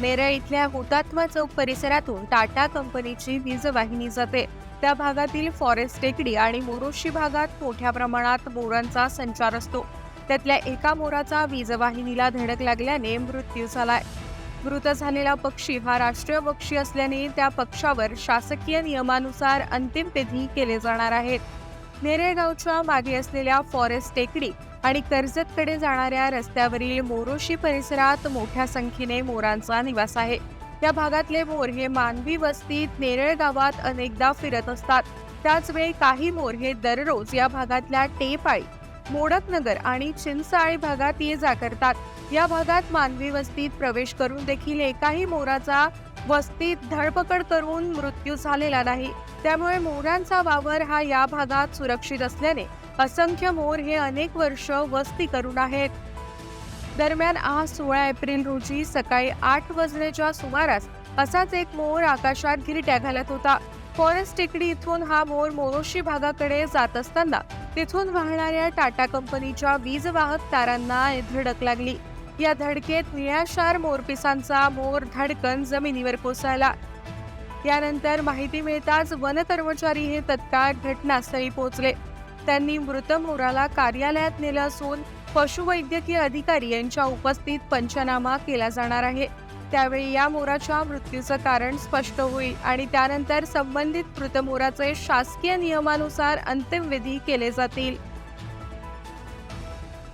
मेरळ इथल्या हुतात्मा चौक परिसरातून टाटा कंपनीची वीज वाहिनी जाते त्या भागातील फॉरेस्ट टेकडी आणि मोरोशी भागात मोठ्या प्रमाणात मोरांचा संचार असतो. त्यातल्या एका मोराचा वीज वाहिनीला धडक लागल्याने मृत्यू झालाय. मृत झालेला पक्षी हा राष्ट्रीय पक्षी असल्याने त्या पक्षावर शासकीय नियमानुसार अंतिम विधी केले जाणार आहेत. नेरळ गावच्या मागे असलेल्या फॉरेस्ट टेकडी आणि कर्जतकडे जाणाऱ्या रस्त्यावरील मोरोशी परिसरात मोठ्या संख्येने मोरांचा निवास आहे. या भागातले मोर हे मानवी वस्तीत नेरळ गावात अनेकदा फिरत असतात. त्याचवेळी काही मोर हे दररोज या भागातल्या टेपाळी मोडकनगर आणि चिंचाळी भागात ये जा करतात. या भागात मानवी वस्तीत प्रवेश करून देखील एकाही मोराचा वस्तीत धडपकड करून मृत्यू झालेला नाही. त्यामुळे मोरांचा वावर हा या भागात सुरक्षित असल्याने असंख्य मोर हे अनेक वर्ष वस्ती करून आहेत. दरम्यान आज सोळा एप्रिल रोजी सकाळी आठ वाजण्याच्या सुमारास असाच एक मोर आकाशात गिरट्या घालत होता. फॉरेस्ट टेकडी इथून हा मोर मोरोशी भागाकडे जात असताना तिथून वाहणाऱ्या टाटा कंपनीच्या वीज वाहक तारांना धडक लागली. या धडकेत निळाशार मोरपिसांचा मोर धडकन जमिनीवर कोसळला. यानंतर माहिती मिळताच वन कर्मचारी हे तत्काळ घटनास्थळी पोहोचले. त्यांनी मृत मोराला कार्यालयात नेलं असून पशुवैद्यकीय अधिकारी यांच्या उपस्थित पंचनामा केला जाणार आहे. त्यावेळी या मोराच्या मृत्यूचं कारण स्पष्ट होईल आणि त्यानंतर संबंधित मृत मोराचे शासकीय नियमानुसार अंतिम विधी केले जातील.